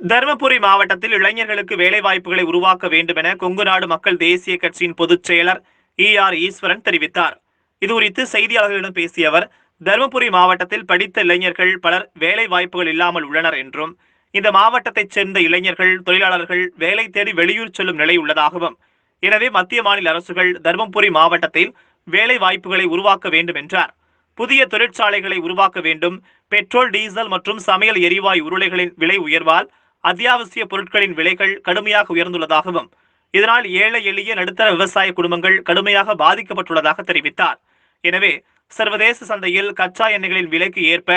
தருமபுரி மாவட்டத்தில் இளைஞர்களுக்கு வேலை வாய்ப்புகளை உருவாக்க வேண்டும் என கொங்கு நாடு மக்கள் தேசிய கட்சியின் பொதுச் செயலர் இ ஆர் ஈஸ்வரன் தெரிவித்தார். இதுகுறித்து செய்தியாளர்களிடம் பேசிய அவர் தருமபுரி மாவட்டத்தில் படித்த இளைஞர்கள் பலர் வேலை வாய்ப்புகள் இல்லாமல் உள்ளனர் என்றும் இந்த மாவட்டத்தைச் சேர்ந்த இளைஞர்கள் தொழிலாளர்கள் வேலை தேடி வெளியூர் செல்லும் நிலை உள்ளதாகவும் எனவே மத்திய மாநில அரசுகள் தருமபுரி மாவட்டத்தில் வேலை வாய்ப்புகளை உருவாக்க வேண்டும் என்றார். புதிய தொழிற்சாலைகளை உருவாக்க வேண்டும் பெட்ரோல் டீசல் மற்றும் சமையல் எரிவாயு உருளைகளின் விலை உயர்வால் அத்தியாவசிய பொருட்களின் விலைகள் கடுமையாக உயர்ந்துள்ளதாகவும் இதனால் ஏழை எளிய நடுத்தர விவசாய குடும்பங்கள் கடுமையாக பாதிக்கப்பட்டுள்ளதாக தெரிவித்தார். எனவே சர்வதேச சந்தையில் கச்சா எண்ணெய்களின் விலைக்கு ஏற்ப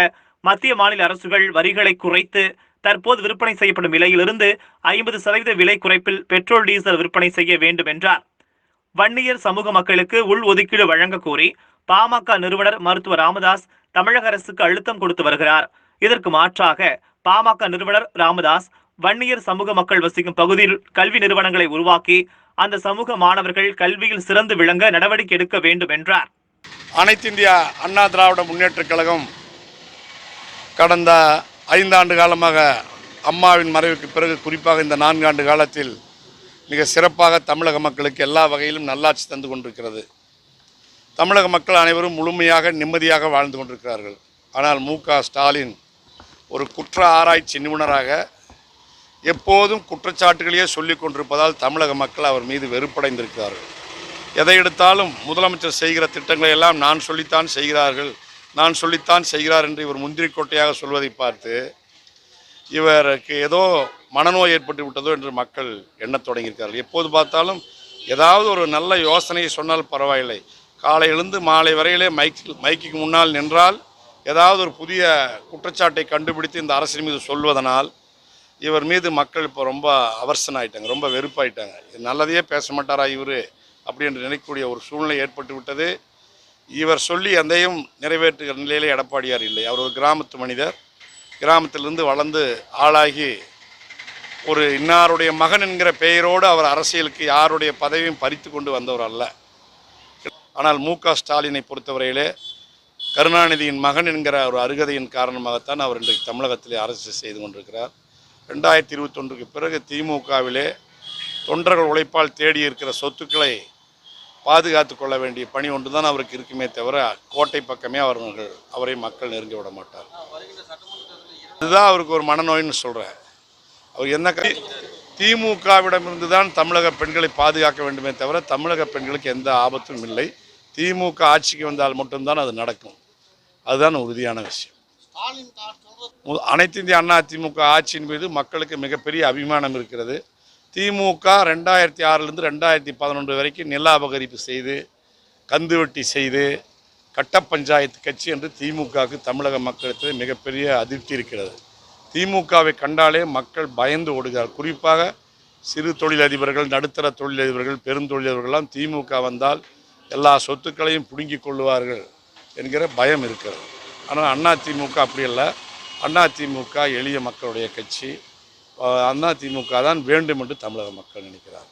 மத்திய மாநில அரசுகள் வரிகளை குறைத்து தற்போது விற்பனை செய்யப்படும் விலையிலிருந்து ஐம்பது சதவீத விலை குறைப்பில் பெட்ரோல் டீசல் விற்பனை செய்ய வேண்டும் என்றார். வன்னியர் சமூக மக்களுக்கு உள் ஒதுக்கீடு வழங்க கோரி பாமக நிறுவனர் மருத்துவர் ராமதாஸ் தமிழக அரசுக்கு அழுத்தம் கொடுத்து வருகிறார். இதற்கு மாற்றாக பாமக நிறுவனர் ராமதாஸ் வன்னியர் சமூக மக்கள் வசிக்கும் பகுதியில் கல்வி நிறுவனங்களை உருவாக்கி அந்த சமூக மாணவர்கள் கல்வியில் சிறந்து விளங்க நடவடிக்கை எடுக்க வேண்டும் என்றார். அனைத்து இந்தியா அண்ணா திராவிட முன்னேற்றக் கழகம் கடந்த ஐந்தாண்டு காலமாக அம்மாவின் மறைவுக்கு பிறகு குறிப்பாக இந்த நான்காண்டு காலத்தில் மிக சிறப்பாக தமிழக மக்களுக்கு எல்லா வகையிலும் நல்லாட்சி தந்து கொண்டிருக்கிறது. தமிழக மக்கள் அனைவரும் முழுமையாக நிம்மதியாக வாழ்ந்து கொண்டிருக்கிறார்கள். ஆனால் மு ஸ்டாலின் ஒரு குற்ற ஆராய்ச்சி நிபுணராக எப்போதும் குற்றச்சாட்டுகளையே சொல்லிக் கொண்டிருப்பதால் தமிழக மக்கள் அவர் மீது வெறுப்படைந்திருக்கிறார்கள். எதை எடுத்தாலும் முதலமைச்சர் செய்கிற திட்டங்களை எல்லாம் நான் சொல்லித்தான் செய்கிறார்கள். நான் சொல்லித்தான் செய்கிறார் என்று இவர் முந்திரிக்கோட்டையாக சொல்வதை பார்த்து இவருக்கு ஏதோ மனநோய் ஏற்பட்டு விட்டதோ என்று மக்கள் எண்ணத் தொடங்கியிருக்கிறார்கள். எப்போது பார்த்தாலும் ஏதாவது ஒரு நல்ல யோசனையை சொன்னால் பரவாயில்லை. காலை எழுந்து மாலை வரையிலே மைக்கு முன்னால் நின்றால் ஏதாவது ஒரு புதிய குற்றச்சாட்டை கண்டுபிடித்து இந்த அரசின் மீது சொல்வதனால் இவர் மீது மக்கள் இப்போ ரொம்ப அவர்சன் ஆயிட்டாங்க ரொம்ப வெறுப்பாயிட்டாங்க. நல்லதையே பேச மாட்டாரா இவர்? அப்படி என்று நினைக்கக்கூடிய ஒரு சூழ்நிலை ஏற்பட்டு விட்டது. இவர் சொல்லி அந்தையும் நிறைவேற்றுகிற நிலையிலே எடப்பாடியார் இல்லை. அவர் ஒரு கிராமத்து மனிதர். கிராமத்திலிருந்து வளர்ந்து ஆளாகி ஒரு இன்னாருடைய மகன் என்கிற பெயரோடு அவர் அரசியலுக்கு யாருடைய பதவியும் பறித்து கொண்டு வந்தவர் அல்ல. ஆனால் மு க ஸ்டாலினை பொறுத்தவரையிலே கருணாநிதியின் மகன் என்கிற ஒரு அருகதையின் காரணமாகத்தான் அவர் இன்றைக்கு தமிழகத்திலே அரசு செய்து கொண்டிருக்கிறார். ரெண்டாயிரத்தி இருபத்தொன்றுக்கு பிறகு திமுகவிலே தொண்டர்கள் உழைப்பால் தேடி இருக்கிற சொத்துக்களை பாதுகாத்து கொள்ள வேண்டிய பணி ஒன்று தான் அவருக்கு இருக்குமே தவிர கோட்டை பக்கமே அவர்கள் அவரை மக்கள் நெருங்கி விட மாட்டார். இதுதான் அவருக்கு ஒரு மனநோயின்னு சொல்கிறேன் அவர் என்ன திமுகவிடமிருந்து தான் தமிழக பெண்களை பாதுகாக்க வேண்டுமே தவிர தமிழக பெண்களுக்கு எந்த ஆபத்தும் இல்லை. திமுக ஆட்சிக்கு வந்தால் மட்டும்தான் அது நடக்கும். அதுதான் உறுதியான விஷயம். அனைத்து இந்திய அண்ணா திமுக ஆட்சியின் மீது மக்களுக்கு மிகப்பெரிய அபிமானம் இருக்கிறது. திமுக ரெண்டாயிரத்தி ஆறிலிருந்து ரெண்டாயிரத்தி பதினொன்று வரைக்கும் நில அபகரிப்பு செய்து கந்து வெட்டி செய்து கட்ட பஞ்சாயத்து கட்சி என்று திமுகவுக்கு தமிழக மக்களுக்கு மிகப்பெரிய அதிருப்தி இருக்கிறது. திமுகவை கண்டாலே மக்கள் பயந்து ஓடுகிறார். குறிப்பாக சிறு தொழிலதிபர்கள் நடுத்தர தொழிலதிபர்கள் பெருந்தொழிலதிபர்கள்லாம் திமுக வந்தால் எல்லா சொத்துக்களையும் பிடுங்கிக் கொள்ளுவார்கள் என்கிற பயம் இருக்கிறது. ஆனால் அண்ணா திமுக அப்படி இல்லை அண்ணா திமுக எளிய மக்களுடைய கட்சி. அண்ணா திமுக தான் வேண்டும் என்று தமிழக மக்கள் நினைக்கிறார்